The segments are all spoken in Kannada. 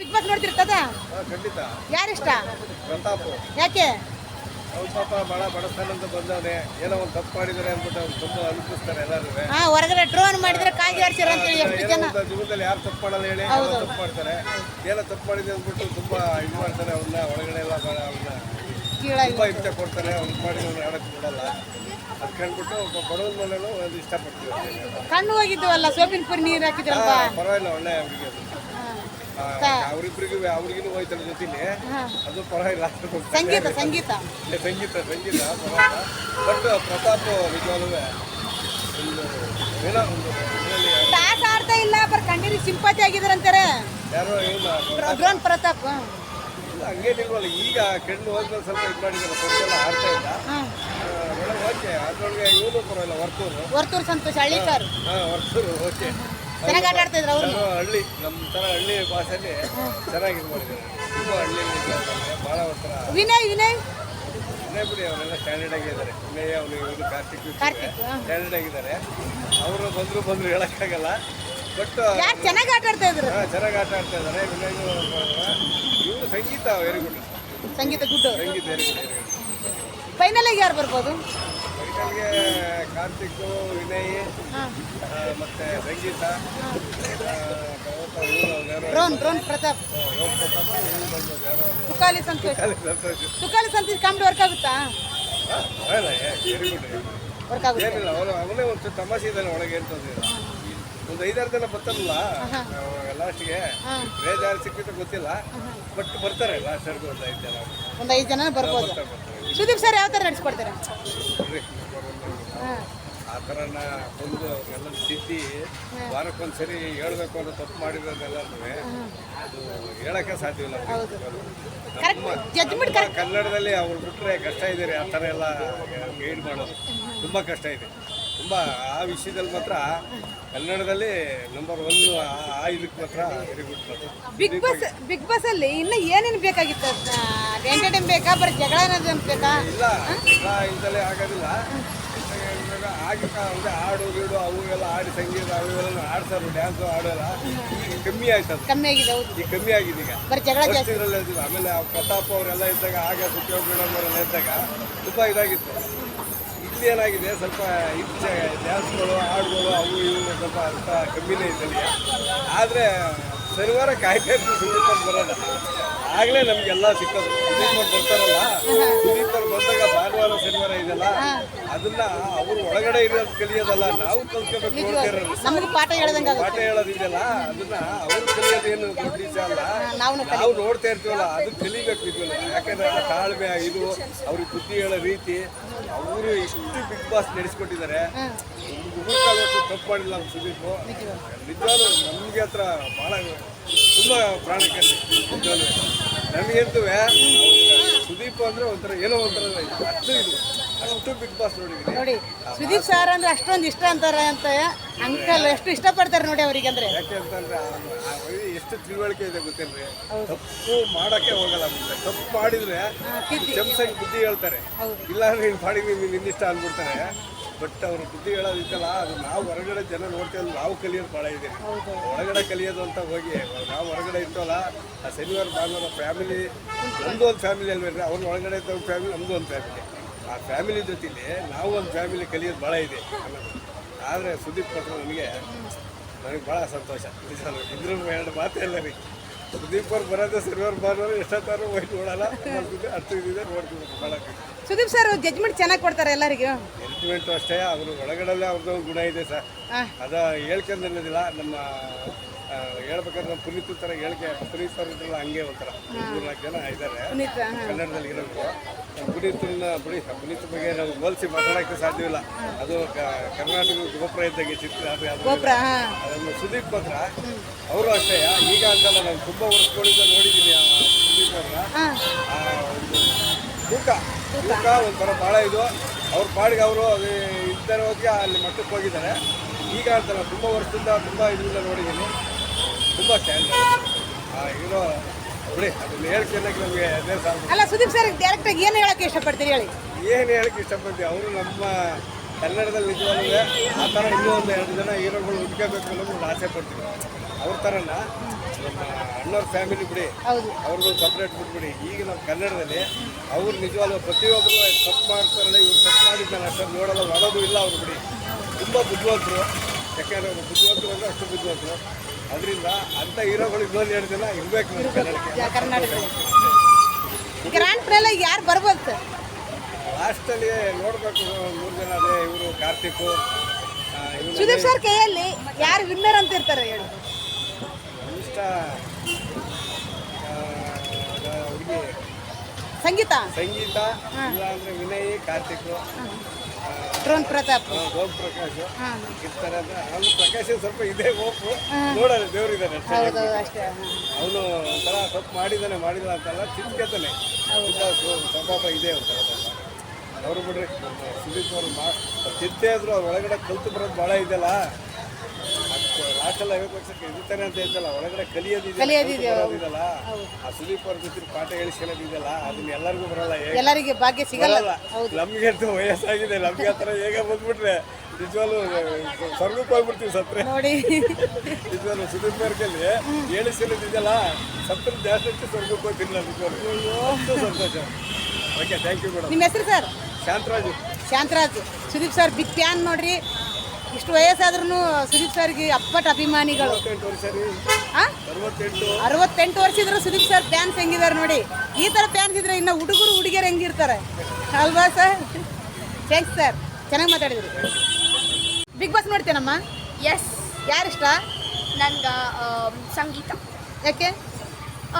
Big boss ನೋಡ್ತಿರ್ತದ? ಖಂಡಿತ. ಯಾರಿಷ್ಟ? ಪ್ರತಾಪ್. ಯಾಕೆ? ಅವ್ನು ಪಾಪ ಬಹಳ ಬಡಸ್ತಾನಂತ ಬಂದವನೆ. ಏನೋ ಒಂದು ತಪ್ಪು ಮಾಡಿದಾರೆ ಅಂದ್ಬಿಟ್ಟು ಅವ್ನು ತುಂಬಾ ಅನುಭವಿಸ್ತಾರೆ ಎಲ್ಲರೂ ಹಾ ಹೊರಗಡೆ ಡ್ರೋನ್ ಮಾಡಿದ್ರೆ ಕಾಗಿ ಆಡ್ಸಿರ ಅಂತೇಳಿ ಎಷ್ಟು ಜನ ಜೀವನದಲ್ಲಿ ಯಾರು ತಪ್ಪು ಮಾಡಲ್ಲ ಹೇಳಿ ಏನೋ ತಪ್ಪು ಮಾಡ್ತಾರೆ. ಏನೋ ತಪ್ಪು ಮಾಡಿದೆ ಅಂದ್ಬಿಟ್ಟು ತುಂಬಾ ಇದು ಮಾಡ್ತಾರೆ ಅವ್ನ ಒಳಗಡೆ ಎಲ್ಲ ಭಾಳ ಅವ್ನ ತುಂಬಾ ಇಷ್ಟ ಕೊಡ್ತಾರೆ. ಅವ್ನು ಮಾಡಿ ಅವ್ನು ಆಡಕ್ಕೆ ಬಿಡಲ್ಲ. ಅದು ಕಂಡ್ಬಿಟ್ಟು ಒಬ್ಬ ಬಡವನ ಮನೇಲೂ ಒಂದು ಇಷ್ಟಪಡ್ತೀವಿ. ಕಣ್ಣು ಕಣ್ಣು ಹೋಗಿದ್ವಲ್ಲ ಸೋಪಿನ ಪುರಿ ನೀರು ಹಾಕಿದ್ರಲ್ವಾ ಪರವಾಗಿಲ್ಲ ಒಳ್ಳೆ ಅವ್ರಿಗೆ ಅದು. ಅವ್ರಿಬ್ರಿಗೂ ಅವ್ರಿಗೂ ಹೋಯ್ತಾರ ಜೊತೆಲಿ. ಅದು ಪರವಾಗಿಲ್ಲ ಸಂಗೀತ ಸಂಗೀತ. ಸಂಗೀತ ಸಂಗೀತ ಬಟ್ ಪ್ರತಾಪ್ ನಿಜವಾಗ್ಲೂ ಒಂದು ಏನೋ ಒಂದು ಟಾಸ್ ಆಡ್ತಾ ಇಲ್ಲ ಬರ್ ಕಣ್ಣೀರಿಗೆ ಸಿಂಪತಿ ಆಗಿದ್ರಂತಾರೆ ಯಾರೋ ಏನು ಪ್ರತಾಪ್. ಹಂಗೇನಿಲ್ವಲ್ಲ ಈಗ ಕೆಣ್ಣು ಹೋದ್ಮೇಲೆ ಸ್ವಲ್ಪ ಇದು ಮಾಡಿದ್ದಾರೆ ಕೊಟ್ಟೆಲ್ಲ ಆಡ್ತಾ ಇಲ್ಲ. ಓಕೆ ಅದ್ರೊಳಗೆ ಇವನು ಪರವಾಗಿಲ್ಲ ವರ್ತೂರು. ವರ್ತೂರು ಸಂತೋಷ ಹಳ್ಳಿಕಾರ್ ಹಾಂ ವರ್ತೂರು ಓಕೆ. ಚೆನ್ನಾಗಿ ಆಟ ಆಡ್ತಿದ್ರು ಅವರು. ಹಳ್ಳಿ ನಮ್ಮ ಥರ ಹಳ್ಳಿ ಭಾಷೆಯಲ್ಲಿ ಚೆನ್ನಾಗಿ ಇದು ಮಾಡಿದ್ದಾರೆ. ತುಂಬ ಹಳ್ಳಿ ಭಾಳ ಒಂಥರ ವಿನಯ್ ವಿನಯ್. ವಿನಯ್ ಬಿಡಿ ಅವರೆಲ್ಲ ಸ್ಟ್ಯಾಂಡರ್ಡ್ ಆಗಿದ್ದಾರೆ ವಿನಯ್ ಅವರು ಇವನು ಕಾರ್ತಿಕ್. ಸ್ಟ್ಯಾಂಡರ್ಡ್ ಆಗಿದ್ದಾರೆ ಅವರು ಬಂದರು ಬಂದರು ಹೇಳೋಕ್ಕಾಗಲ್ಲ. ಬಟ್ ಚೆನ್ನಾಗಿ ಆಟ ಆಡ್ತಾ ಇದ್ರು? ಚೆನ್ನಾಗಿ ಆಟ ಆಡ್ತಾ ಇದ್ದಾರೆ. ವಿನಯ್ ಇವರು Sangeetha very good Sangeetha good Sangeetha very good final ಆಗಿ ಯಾರು ಬರ್ಬೋದು? ಫೈನಲ್ಗೆ ಕಾರ್ತಿಕ್ ವಿನಯ್ ಮತ್ತೆ ಯಾರೋ? Drone drone Prathap. Tukali Santhosh. Tukali Santhosh. Comedy work ಆಗುತ್ತಾ? ವೆರಿ ವರ್ಕ್ ಆಗುತ್ತೆ. ಏನಿಲ್ಲ ಅವನು ಅವನೇ ಒಂದು ತಮಾಷೆ ಇದ್ದಾನೆ ಒಳಗೆ ಅಂತಂದ್ರೆ ಒಂದು ಐದಾರು ಜನ ಬರ್ತಾರಲ್ಲ ಲಾಸ್ಟ್ಗೆ. ಬೇಜಾರು ಸಿಕ್ಕಿದ್ರೆ ಗೊತ್ತಿಲ್ಲ ಬಟ್ ಬರ್ತಾರೆ ಲಾಸ್ಟ್ ಒಂದು ಐದು ಜನ. ಒಂದು ಐದು ಜನ ಬರ್ಬೋದು. ಸುದೀಪ್ ಸರ್ ಯಾವ ಥರ ನಡೆಸ್ಕೊಡ್ತಾರೆ? ಹಾಂ ಆ ಥರನ ಬಂದು ಅವ್ರಿಗೆಲ್ಲ ತಿದ್ದಿ ವಾರಕ್ಕೊಂದ್ಸರಿ ಹೇಳ್ಬೇಕು ಅಂತ ತಪ್ಪು ಮಾಡಿರೋದೆಲ್ಲನೂ ಅದು ಹೇಳಕ್ಕೆ ಸಾಧ್ಯವಿಲ್ಲ ನಮ್ಮ ಕನ್ನಡದಲ್ಲಿ ಅವ್ರು ಬಿಟ್ಟರೆ ಕಷ್ಟ ಇದೆ ರೀ ಆ ಥರ ಎಲ್ಲ ಗೈಡ್ ಮಾಡೋದು. ತುಂಬ ಕಷ್ಟ ಇದೆ. ತುಂಬ ಆ ವಿಷಯದಲ್ಲಿ ಮಾತ್ರ ಕನ್ನಡದಲ್ಲಿ ನಂಬರ್ ಒನ್ ಆ ಇದಕ್ಕೆ ಮಾತ್ರ very good Bigg Boss Bigg Boss ಅಲ್ಲಿ ಇನ್ನು ಏನೇನು ಬೇಕಾಗಿತ್ತು? ಎಂಟರ್ಟೈನ್ ಬೇಕಾ? ಬರೀ ಜಗಳ ಏನಾದ್ರು ಬೇಕಾ? ಇಲ್ಲ ಇಲ್ಲ ಇದಲ್ಲೇ ಆಗೋದಿಲ್ಲ ಇವಾಗ ಆಗಿನ ಅಂದರೆ ಹಾಡು ಗೀಡು ಅವು ಎಲ್ಲ ಆಡಿ ಸಂಗೀತ ಅವು ಎಲ್ಲ ಆಡ್ಸೋರು ಡ್ಯಾನ್ಸು ಹಾಡೆಲ್ಲ ಈಗ ಕಮ್ಮಿ ಆಯ್ತು ಅದು ಕಮ್ಮಿ ಆಗಿದೆ ಹೌದು. ಈಗ ಕಮ್ಮಿ ಆಗಿದೆ ಈಗ. ಬರೀ ಜಗಳ ಜಾಸ್ತಿ. ಆಮೇಲೆ ಆ ಪ್ರತಾಪ್ ಅವರೆಲ್ಲ ಇದ್ದಾಗ ಆಗ ಸುಖಿಯೋಗ ಮೇಡಮ್ ಅವರೆಲ್ಲ ಇದ್ದಾಗ ತುಂಬ ಇದಾಗಿತ್ತು. ಇಲ್ಲಿ ಏನಾಗಿದೆ ಸ್ವಲ್ಪ ಇಚ್ಛೆ ಡ್ಯಾನ್ಸ್ಗಳು ಹಾಡುಗಳು ಅವು ಇವು ಸ್ವಲ್ಪ ಅರ್ಥ ಕಮ್ಮಿನೇ ಇದ್ದಲ್ಲಿ ಆದರೆ ಶನಿವಾರ ಕಾಯ್ತಾ ಇರ್ತೀವಿ ಸುದೀಪ್ ಅವ್ರು ಬರೋಲ್ಲ. ಆಗಲೇ ನಮಗೆಲ್ಲ ಸಿಕ್ಕೋದು. ಸುದೀಪ್ ಅವ್ರು ಬರ್ತಾರಲ್ಲ? ಸುದೀಪ್ ಅವ್ರು ಬಂದಾಗ ಭಾನುವಾರ ಶನಿವಾರ ಅದನ್ನ ಅವರು ಒಳಗಡೆ ಇರೋದು ಕಲಿಯೋದಲ್ಲ ನಾವು ಕಲ್ತ್ಕೋಬೇಕು ನಮಗೆ ಪಾಠ ಹೇಳದಂಗ ಪಾಠ ಹೇಳೋದಿದೆಯಲ್ಲ ಅದನ್ನ ಅವ್ರು ಕಲಿಯೋದೇನು ದೊಡ್ಡ ವಿಷಯ ಅಲ್ಲ. ನಾವು ನೋಡ್ತಾ ಇರ್ತೀವಲ್ಲ ಅದು ಕಲಿಬೇಕು ಇದನ್ನ. ಯಾಕಂದ್ರೆ ಆ ತಾಳ್ಮೆ ಇದು ಅವ್ರಿಗೆ ಬುದ್ಧಿ ಹೇಳೋ ರೀತಿ. ಅವರು ಇಷ್ಟು ಬಿಗ್ ಬಾಸ್ ನಡೆಸ್ಕೊಟ್ಟಿದ್ದಾರೆ. ಹುಡುಗ ಕಾಲಷ್ಟು ತಪ್ಪು ಮಾಡಿಲ್ಲ ನಮ್ಮ ಸುದೀಪ್. ನಿಜವಾಗ್ಲೂ ನಮಗೆ ಹತ್ರ ಭಾಳ ತುಂಬ ಪ್ರಾಣಕ್ಕೆ ನಿಜವಾಗ್ಲೂ. ನಮಗಂತೂ ಸುದೀಪ್ ಅಂದ್ರೆ ಒಂಥರ ಏನೋ ಒಂಥರ ಅಷ್ಟು ಇದು. ಅಷ್ಟು ಬಿಗ್ ಬಾಸ್ ನೋಡಿದ್ರಿ ನೋಡಿ ಸುದೀಪ್ ಸರ್ ಅಂದ್ರೆ ಅಷ್ಟೊಂದು ಇಷ್ಟ ಅಂತಾರೆ ಅಂತ ಅಂಕಲ್ ಎಷ್ಟು ಇಷ್ಟಪಡ್ತಾರೆ ನೋಡಿ ಅವರಿಗೆ ಅಂದ್ರೆ. ಯಾಕೆ ಅಂತಂದ್ರೆ ಆ- ಆ ವೈ- ಎಷ್ಟು ತಿಳುವಳಿಕೆ ಇದೆ ಗೊತ್ತೇನ್ರಿ? ತಪ್ಪು ಮಾಡಕ್ಕೆ ಹೋಗಲ್ಲ ಮುಂದೆ. ತಪ್ಪು ಮಾಡಿದ್ರೆ ಚಮಸಂಗ್ ಬುದ್ಧಿ ಹೇಳ್ತಾರೆ. ಇಲ್ಲ ಅಂದ್ರೆ ನೀನ್ ಮಾಡಿ ನೀವು ನಿನ್ನಿಷ್ಟ ಅಂದ್ಬಿಡ್ತಾರೆ. ಬಟ್ ಅವ್ರ ಬುದ್ಧಿ ಹೇಳೋದಿತ್ತಲ್ಲ ಅದು ನಾವು ಹೊರಗಡೆ ಜನ ನೋಡ್ತೀವಲ್ಲ ನಾವು ಕಲಿಯೋದು ಭಾಳ ಇದೆ. ಒಳಗಡೆ ಕಲಿಯೋದು ಅಂತ ಹೋಗಿ ನಾವು ಹೊರಗಡೆ ಇರ್ತವಲ್ಲ ಆ ಶನಿವಾರ ಭಾನುವಾರ ಫ್ಯಾಮಿಲಿ ನಮ್ದು ಒಂದು ಫ್ಯಾಮಿಲಿ ಅಲ್ವೇನ್ರಿ? ಅವ್ರ ಒಳಗಡೆ ಇದ್ದ ಫ್ಯಾಮಿಲಿ ನಮ್ದು ಒಂದು ಫ್ಯಾಮಿಲಿ ಆ ಫ್ಯಾಮಿಲಿ ಜೊತೆಲಿ ನಾವು ಒಂದು ಫ್ಯಾಮಿಲಿ ಕಲಿಯೋದು ಭಾಳ ಇದೆ ಆದರೆ ಸುದೀಪ್ ಕೊಟ್ಟರು ನನಗೆ ನನಗೆ ಭಾಳ ಸಂತೋಷ. ನಿಜ ಇದ್ರ ಎರಡು ಮಾತೇ ಇಲ್ಲ ರೀ. ಸುದೀಪ್ ಅವ್ರು ಬರೋದು ಸರ್ವರ್ ಬಾರೋರು ಎಷ್ಟೊತ್ತಾರು ಹೋಗಿ ನೋಡಲ್ಲ. ಅಷ್ಟು ಇದಿದೆ ನೋಡ್ತೀವಿ ಭಾಳ ಸುದೀಪ್ ಸರ್ ಜಜ್ಮೆಂಟ್ ಚೆನ್ನಾಗಿ ಕೊಡ್ತಾರೆ ಎಲ್ಲರಿಗೂ? ಜಜ್ಮೆಂಟ್ ಅಷ್ಟೇ ಅವರು ಒಳಗಡೆಲ್ಲೇ ಅವ್ರದ್ದು ಗುಣ ಇದೆ ಸರ್ ಅದು ಹೇಳ್ಕೊಂಡು ಅನ್ನೋದಿಲ್ಲ ನಮ್ಮ ಹೇಳ್ಬೇಕಾದ್ರೆ ನಮ್ಮ ಪುನೀತ್ ಥರ ಹೇಳಿಕೆ ಪುನೀತ್ ಸರ್ ಇದ್ರಲ್ಲ ಹಂಗೆ ಒಂಥರ. ಮೂರು ನಾಲ್ಕು ಜನ ಇದ್ದಾರೆ. ಕನ್ನಡದಲ್ಲಿ ಇರೋದು ಪುನೀತನ ಬಿಡಿ ಪುನೀತ್ ಬಗ್ಗೆ ನಾವು ಹೋಲಿಸಿ ಮಾತಾಡೋಕ್ಕೆ ಸಾಧ್ಯವಿಲ್ಲ ಅದು ಕರ್ನಾಟಕ ಕರ್ನಾಟಕದ ಗೋಪುರ ಇದ್ದಂಗೆ ಚಿತ್ರ ಅದು ಗೋಪುರ ಅದನ್ನು ಸುದೀಪ್ ಮಾತ್ರ. ಅವರು ಅಷ್ಟೇ ಈಗ ಅಂತಲ್ಲ ನಾನು ತುಂಬ ವರ್ಷಗಳಿಂದ ನೋಡಿದ್ದೀನಿ ಆ ಸುದೀಪ್ ಅವ್ರನ್ನ. ಆ ಒಂದು ತೂಕ. ತೂಕ ಒಂಥರ ಭಾಳ ಇದು. ಅವ್ರ ಪಾಡಿಗೆ ಅವರು ಅದು ಇದ್ದಾರೆ ಹೋಗಿ ಅಲ್ಲಿ ಮಟ್ಟಕ್ಕೆ ಹೋಗಿದ್ದಾರೆ. ಈಗ ಅಂತಲ್ಲ ತುಂಬ ವರ್ಷದಿಂದ ತುಂಬ ಇದರಿಂದ ನೋಡಿದ್ದೀನಿ. ತುಂಬ ಆ ಅಲ್ಲ ಸುದೀಪ್ ಸರ್ ಡೈರೆಕ್ಟ್ ಆಗಿ ಏನು ಹೇಳಕ್ಕೆ ಇಷ್ಟಪಡ್ತೀರಿ ಹೇಳಿ? ಏನು ಹೇಳಕ್ಕೆ ಇಷ್ಟಪಡ್ತೀವಿ ಅವರು ನಮ್ಮ ಕನ್ನಡದಲ್ಲಿ ನಿಜವಾಗ್ಲೂ ಆ ಥರ ಇನ್ನೂ ಒಂದು ಎರಡು ಜನ ಹೀರೋಗಳು ಹುಡ್ಕೋಬೇಕು ಅನ್ನೋದು ಒಂದು ಆಸೆ ಪಡ್ತೀವಿ. ಅವ್ರ ಥರನ ನಮ್ಮ ಅಣ್ಣವ್ರ ಫ್ಯಾಮಿಲಿ ಬಿಡಿ ಅವ್ರದ್ದು ಸಪ್ರೇಟ್ ಬಿಟ್ಬಿಡಿ. ಈಗ ನಮ್ಮ ಕನ್ನಡದಲ್ಲಿ ಅವ್ರು ನಿಜವಾಗ ಪ್ರತಿಯೊಬ್ಬರು ತಪ್ಪು ಮಾಡ್ತಾರೆ ಇವ್ರು ತಪ್ಪು ಮಾಡಿದ್ದಾನೆ ಅಷ್ಟೊಂದು ನೋಡಲ್ಲ ಮಾಡೋದು ಇಲ್ಲ ಅವ್ರು ಬಿಡಿ. ತುಂಬ ಬುದ್ಧಿವಂತರು. ಯಾಕೆಂದ್ರೆ ಅವ್ರು ಬುದ್ಧಿವಂತರು ಅಂದರೆ ಅಷ್ಟು ಬುದ್ಧಿವಂತರು. ಅದರಿಂದ ಅಂತ ಹೀರೋಗಳು ಇನ್ನೊಂದು ಎರಡು ಜನ ಇರಬೇಕು ಕರ್ನಾಟಕ. ಗ್ರ್ಯಾಂಡ್ ಪ್ರೇಲ ಯಾರು ಬರ್ಬೋದು ಲಾಸ್ಟಲ್ಲಿ ನೋಡಬೇಕು ಮೂರು ಜನ ಅದೇ ಇವರು ಕಾರ್ತಿಕ್ ಸುದೀಪ್ ಸರ್ ಕೈಯಲ್ಲಿ ಯಾರು ವಿನ್ನರ್ ಅಂತ ಇರ್ತಾರೆ ಹೇಳಿ. ಇಷ್ಟ ಸಂಗೀತ? ಸಂಗೀತ ಇಲ್ಲ ಅಂದರೆ ವಿನಯ್ ಕಾರ್ತಿಕ್. ಡ್ರೋನ್ ಪ್ರತಾಪ್. ಪ್ರಕಾಶ್. ಹಾಂ. ಇರ್ತಾರೆ ಅಂದ್ರೆ ಅವ್ನು ಪ್ರಕಾಶ್ ಸ್ವಲ್ಪ ಇದೆ ಹೋಪು ನೋಡೋಣ ದೇವ್ರಿದ್ದಾನೆ ಅಷ್ಟೇ. ಅಷ್ಟೇ. ಅವನು ಒಂಥರ ಸ್ವಲ್ಪ ಮಾಡಿದ್ದಾನೆ ಮಾಡಿಲ್ಲ ಅಂತಲ್ಲ ಚಿಂತ್ಕತಾನೆ ಸ್ವಭಾವ ಇದೆ ಅಂತ. ಅವ್ರು ಬಿಡ್ರಿ ಸುದೀಪ್ ಅವರು ಮಾ ಚಿಂತೆ ಇದ್ರು ಅವ್ರ ಒಳಗಡೆ ಕಲ್ತು ಬರೋದು ಭಾಳ ಇದೆಯಲ್ಲ. ಲಾಸ್ಟಲ್ಲಿ ಐವತ್ತು ಲಕ್ಷಕ್ಕೆ ಇರ್ತಾನೆ ಅಂತ ಹೇಳ್ತಲ್ಲ ಒಳಗಡೆ ಆ ಸುದೀಪ್ ಅವ್ರ ಜೊತೆ ಪಾಠ ಹೇಳಿಸ್ಕೊಳ್ಳೋದಿದೆಯಲ್ಲ ಅದನ್ನ ಎಲ್ಲರಿಗೂ ಬರಲ್ಲ ಎಲ್ಲರಿಗೆ ಭಾಗ್ಯ ಸಿಗಲ್ಲ. ನಮ್ಗೆ ಅಂತೂ ವಯಸ್ಸಾಗಿದೆ ನಮ್ಗೆ ಆ ಥರ ಹೇಗೆ ಬಂದ್ಬಿಟ್ರೆ? ನಿಜವಾಗ್ಲು ಸ್ವರ್ಗಕ್ಕೆ ಹೋಗ್ಬಿಡ್ತೀವಿ ಸತ್ರೆ. ನೋಡಿ. ನಿಜವಾಗ್ಲು ಸುದೀಪ್ ವರ್ಗಲ್ಲಿ ಹೇಳಿಸಿರೋದಿದೆಯಲ್ಲ ಸತ್ರ ಜಾಸ್ತಿ ಸ್ವರ್ಗಕ್ಕೆ ಹೋಗ್ತೀನಿ ನಿಜವಾಗ್ಲು. ಸಂತೋಷ. ಓಕೆ ಥ್ಯಾಂಕ್ ಯು ಮೇಡಮ್ ನಿಮ್ಮ ಹೆಸರು sir? Shantharaju. Shantharaju. Sudeep sir big fan ನೋಡ್ರಿ. ಇಷ್ಟು ವಯಸ್ಸಾದ್ರೂ ಸುದೀಪ್ ಸರ್ಗೆ ಅಪ್ಪಟ ಅಭಿಮಾನಿಗಳು. ಅರವತ್ತೆಂಟು ವರ್ಷ ಇದ್ರೆ ಸುದೀಪ್ ಸರ್ ಫ್ಯಾನ್ಸ್ ಹೆಂಗಿದ್ದಾರೆ ನೋಡಿ. ಈ ಥರ ಫ್ಯಾನ್ಸ್ ಇದ್ರೆ ಇನ್ನು ಹುಡುಗರು ಹುಡುಗಿಯರು ಹೆಂಗಿರ್ತಾರೆ? ಅಲ್ವಾ ಸರ್? ಥ್ಯಾಂಕ್ಸ್ ಸರ್ ಚೆನ್ನಾಗಿ ಮಾತಾಡಿದ್ರು. ಬಿಗ್ ಬಾಸ್ ನೋಡ್ತೇನಮ್ಮ? ಎಸ್ ಯಾರಿಷ್ಟ? ನನ್ಗೆ ಸಂಗೀತ. ಯಾಕೆ?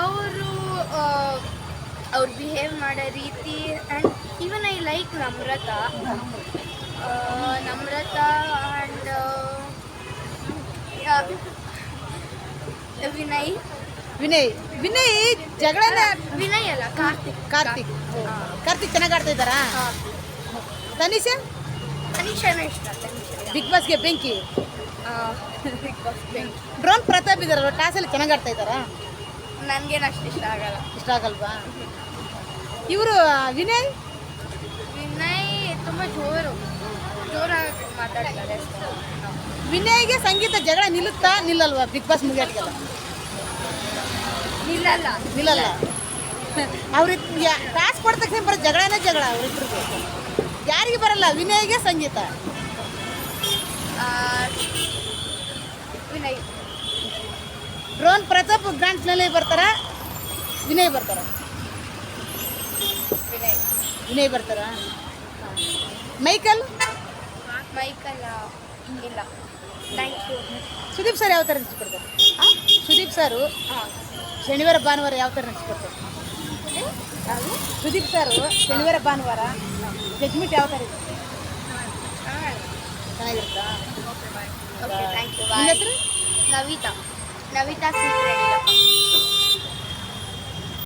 ಅವರು ಅವ್ರು ಬಿಹೇವ್ ಮಾಡೋ ರೀತಿ and even I like Namratha. Namratha and Vinay. Vinay Vinay ಜಗಳನ Vinay ಅಲ್ಲ ಕಾರ್ತಿಕ್. ಕಾರ್ತಿಕ್. ಕಾರ್ತಿಕ್. ಚೆನ್ನಾಗಿ ಆಡ್ತಾ ಇದ್ದಾರಾ? ತನಿಷ? ತನಿಷಾನ ಇಷ್ಟ ಬಿಗ್ ಬಾಸ್ಗೆ ಬೆಂಕಿ. ಬಿಗ್ ಬಾಸ್ ಬೆಂಕಿ. ಡ್ರೋನ್ ಪ್ರತಾಪ್ ಇದಾರಲ್ಲ ಟಾಸಲ್ಲಿ ಚೆನ್ನಾಗಿ ಆಡ್ತಾ ಇದ್ದಾರಾ? ನನಗೇನು ಅಷ್ಟು ಇಷ್ಟ ಆಗಲ್ಲ. ಇಷ್ಟ ಆಗಲ್ವಾ? ಇವರು ವಿನಯ್? ವಿನಯ್ ತುಂಬ ಜೋರು. ಜೋರಾಗಿ ಮಾತಾಡ್ತಾರೆ ವಿನಯ್ಗೆ ಸಂಗೀತ ಜಗಳ ನಿಲ್ಲುತ್ತಾ ನಿಲ್ಲಲ್ವಾ ಬಿಗ್ ಬಾಸ್ ಮುಗಿಯೋಟಿಗೆಲ್ಲ ನಿಲ್ಲಲ್ಲ. ನಿಲ್ಲಲ್ಲ. ಅವ್ರಿಗೆ ಟಾಸ್ ಕೊಡ ತಕ್ಷಣ ಬರೋ ಜಗಳನೇ ಜಗಳ ಅವ್ರಿಬ್ರಿಗೆ ಯಾರಿಗೆ ಬರಲ್ಲ ವಿನಯ್ಗೆ Sangeetha. Vinay. Drone Prathap grand finale ಬರ್ತಾರ? ವಿನಯ್ ಬರ್ತಾರ? ವಿನಯ್. ವಿನಯ್ ಬರ್ತಾರ? ಮೈಕಲ್? ಮೈಕಲ್ ಇಲ್ಲ. ಥ್ಯಾಂಕ್ ಯು ಸುದೀಪ್ ಸರ್ ಯಾವ ಥರ ನೆನೆಸ್ಕೊಡ್ತಾರೆ ಸುದೀಪ್ ಸರು ಹಾಂ. ಶನಿವಾರ ಭಾನುವಾರ ಯಾವ ಥರ ನೆನೆಸ್ಕೊಡ್ತಾರೆ ಸುದೀಪ್ ಸರ್ ಶನಿವಾರ ಭಾನುವಾರ ಜಜ್ಮೆಂಟ್ ಯಾವ ಥರ ಇದೆ ಚೆನ್ನಾಗಿರುತ್ತಾ? ಓಕೆ ಥ್ಯಾಂಕ್ ಯು ಹೆಸರು? ನವಿತಾ. ನವಿತಾ ಸೀಕ್ರೆಟ್